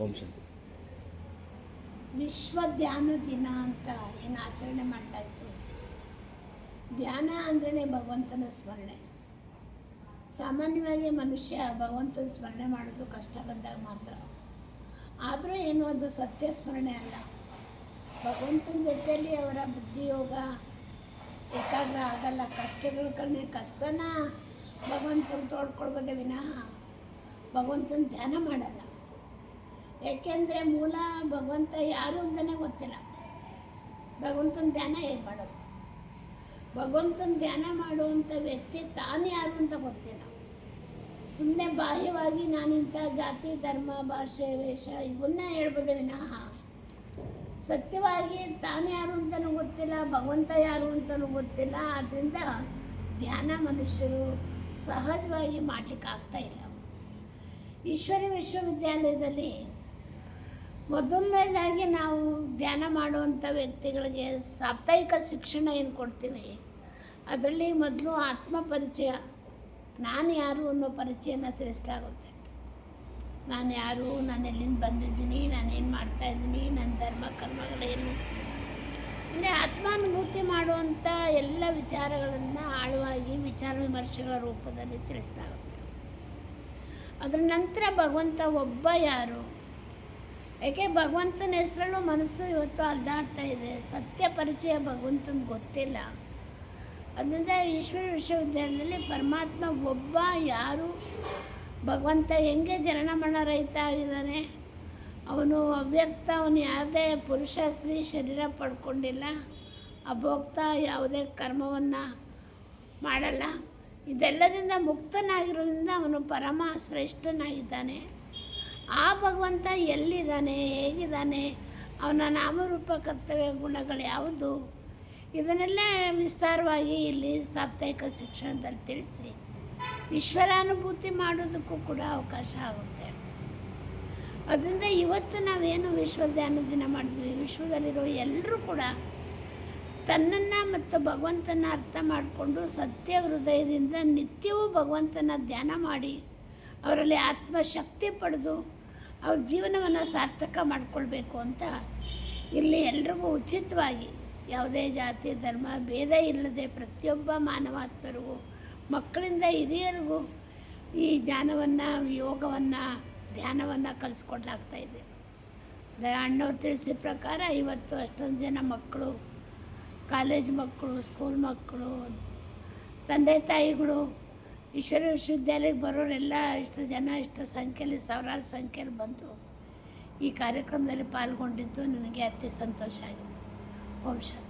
ಓಂ ಶಾಂತಿ ವಿಶ್ವ ಧ್ಯಾನ ದಿನ ಅಂತ ಏನು ಆಚರಣೆ ಮಾಡಲಾಯಿತು ಧ್ಯಾನ ಅಂದ್ರೇ ಭಗವಂತನ ಸ್ಮರಣೆ. ಸಾಮಾನ್ಯವಾಗಿ ಮನುಷ್ಯ ಭಗವಂತನ ಸ್ಮರಣೆ ಮಾಡೋದು ಕಷ್ಟ ಬಂದಾಗ ಮಾತ್ರ. ಆದರೂ ಏನು ಅದು ಸತ್ಯ ಸ್ಮರಣೆ ಅಲ್ಲ. ಭಗವಂತನ ಜೊತೆಯಲ್ಲಿ ಅವರ ಬುದ್ಧಿಯೋಗ ಏಕಾಗ್ರ ಆಗಲ್ಲ. ಕಷ್ಟಗಳ ಕಣ್ಣೆ ಕಷ್ಟನ ಭಗವಂತನ ತೋಡ್ಕೊಳ್ಬೋದೇ ವಿನಃ ಭಗವಂತನ ಧ್ಯಾನ ಮಾಡಲ್ಲ. ಯಾಕೆಂದರೆ ಮೂಲ ಭಗವಂತ ಯಾರು ಅಂತಲೇ ಗೊತ್ತಿಲ್ಲ. ಭಗವಂತನ ಧ್ಯಾನ ಹೇಗೆ ಮಾಡೋದು? ಭಗವಂತನ ಧ್ಯಾನ ಮಾಡುವಂಥ ವ್ಯಕ್ತಿ ತಾನು ಯಾರು ಅಂತ ಗೊತ್ತಿಲ್ಲ. ಸುಮ್ಮನೆ ಬಾಹ್ಯವಾಗಿ ನಾನಿಂಥ ಜಾತಿ, ಧರ್ಮ, ಭಾಷೆ, ವೇಷ ಇವನ್ನ ಹೇಳ್ಬೋದೇ ವಿನಃ. ಸತ್ಯವಾಗಿ ತಾನು ಯಾರು ಅಂತಲೂ ಗೊತ್ತಿಲ್ಲ, ಭಗವಂತ ಯಾರು ಅಂತಲೂ ಗೊತ್ತಿಲ್ಲ. ಆದ್ದರಿಂದ ಧ್ಯಾನ ಮನುಷ್ಯರು ಸಹಜವಾಗಿ ಮಾಡಲಿಕ್ಕಾಗ್ತಾ ಇಲ್ಲ. ಈಶ್ವರಿ ವಿಶ್ವವಿದ್ಯಾಲಯದಲ್ಲಿ ಮೊದಲನೇದಾಗಿ ನಾವು ಧ್ಯಾನ ಮಾಡುವಂಥ ವ್ಯಕ್ತಿಗಳಿಗೆ ಸಾಪ್ತಾಹಿಕ ಶಿಕ್ಷಣ ಏನು ಕೊಡ್ತೀವಿ? ಅದರಲ್ಲಿ ಮೊದಲು ಆತ್ಮ ಪರಿಚಯ. ನಾನು ಯಾರು ಅನ್ನೋ ಪರಿಚಯನ ತಿಳಿಸಲಾಗುತ್ತೆ. ನಾನು ಯಾರು? ನಾನು ಎಲ್ಲಿಂದ ಬಂದಿದ್ದೀನಿ? ನಾನು ಏನು ಮಾಡ್ತಾಯಿದ್ದೀನಿ ನನ್ನ ಧರ್ಮ, ಕರ್ಮಗಳೇನು? ಅಂದರೆ ಆತ್ಮಾನುಭೂತಿ ಮಾಡುವಂಥ ಎಲ್ಲ ವಿಚಾರಗಳನ್ನು ಆಳವಾಗಿ ವಿಚಾರ ವಿಮರ್ಶೆಗಳ ರೂಪದಲ್ಲಿ ತಿಳಿಸಲಾಗುತ್ತೆ. ಅದರ ನಂತರ ಭಗವಂತ ಒಬ್ಬ ಯಾರು? ಯಾಕೆ ಭಗವಂತನ ಹೆಸರಲ್ಲೂ ಮನಸ್ಸು ಇವತ್ತು ಅಲ್ದಾಡ್ತಾ ಇದೆ? ಸತ್ಯ ಪರಿಚಯ ಭಗವಂತನ ಗೊತ್ತಿಲ್ಲ. ಅದರಿಂದ ಈಶ್ವರ ವಿಶ್ವವಿದ್ಯಾಲಯದಲ್ಲಿ ಪರಮಾತ್ಮ ಒಬ್ಬ ಯಾರು? ಭಗವಂತ ಹೆಂಗೆ ಜರಣಮಣ ರಹಿತ ಆಗಿದ್ದಾನೆ? ಅವನು ಅವ್ಯಕ್ತ, ಅವನು ಯಾವುದೇ ಪುರುಷ, ಸ್ತ್ರೀ ಶರೀರ ಪಡ್ಕೊಂಡಿಲ್ಲ. ಅಭೋಕ್ತ, ಯಾವುದೇ ಕರ್ಮವನ್ನು ಮಾಡಲ್ಲ. ಇದೆಲ್ಲದಿಂದ ಮುಕ್ತನಾಗಿರೋದ್ರಿಂದ ಅವನು ಪರಮ ಶ್ರೇಷ್ಠನಾಗಿದ್ದಾನೆ. ಆ ಭಗವಂತ ಎಲ್ಲಿದ್ದಾನೆ, ಹೇಗಿದ್ದಾನೆ, ಅವನ ನಾಮರೂಪ ಕರ್ತವ್ಯ ಗುಣಗಳು ಯಾವುದು? ಇದನ್ನೆಲ್ಲ ವಿಸ್ತಾರವಾಗಿ ಇಲ್ಲಿ ಸಾಪ್ತಾಹಿಕ ಶಿಕ್ಷಣದಲ್ಲಿ ತಿಳಿಸಿ ಈಶ್ವರಾನುಭೂತಿ ಮಾಡೋದಕ್ಕೂ ಕೂಡ ಅವಕಾಶ ಆಗುತ್ತೆ. ಅದರಿಂದ ಇವತ್ತು ನಾವೇನು ವಿಶ್ವ ಧ್ಯಾನ ದಿನ ಮಾಡಿದ್ವಿ, ವಿಶ್ವದಲ್ಲಿರೋ ಎಲ್ಲರೂ ಕೂಡ ತನ್ನನ್ನು ಮತ್ತು ಭಗವಂತನ ಅರ್ಥ ಮಾಡಿಕೊಂಡು ಸತ್ಯ ಹೃದಯದಿಂದ ನಿತ್ಯವೂ ಭಗವಂತನ ಧ್ಯಾನ ಮಾಡಿ ಅವರಲ್ಲಿ ಆತ್ಮಶಕ್ತಿ ಪಡೆದು ಅವ್ರ ಜೀವನವನ್ನು ಸಾರ್ಥಕ ಮಾಡಿಕೊಳ್ಬೇಕು ಅಂತ ಇಲ್ಲಿ ಎಲ್ರಿಗೂ ಉಚಿತವಾಗಿ ಯಾವುದೇ ಜಾತಿ, ಧರ್ಮ, ಭೇದ ಇಲ್ಲದೆ ಪ್ರತಿಯೊಬ್ಬ ಮಾನವಾತ್ಮರಿಗೂ, ಮಕ್ಕಳಿಂದ ಹಿರಿಯರಿಗೂ ಈ ಜ್ಞಾನವನ್ನು, ಯೋಗವನ್ನು, ಧ್ಯಾನವನ್ನು ಕಲಿಸ್ಕೊಡ್ಲಾಗ್ತಾ ಇದೆ. ಅಣ್ಣವ್ರು ತಿಳಿಸಿದ ಪ್ರಕಾರ ಇವತ್ತು ಅಷ್ಟೊಂದು ಜನ ಮಕ್ಕಳು, ಕಾಲೇಜ್ ಮಕ್ಕಳು, ಸ್ಕೂಲ್ ಮಕ್ಕಳು, ತಂದೆ ತಾಯಿಗಳು ಈಶ್ವರ ವಿಶ್ವವಿದ್ಯಾಲಯಕ್ಕೆ ಬರೋರೆಲ್ಲ ಇಷ್ಟು ಜನ, ಇಷ್ಟು ಸಂಖ್ಯೆಯಲ್ಲಿ, ಸಾವಿರಾರು ಸಂಖ್ಯೆಯಲ್ಲಿ ಬಂದು ಈ ಕಾರ್ಯಕ್ರಮದಲ್ಲಿ ಪಾಲ್ಗೊಂಡಿದ್ದು ನನಗೆ ಅತಿ ಸಂತೋಷ ಆಗಿದೆ. ಓಂ ಶಾಂತಿ.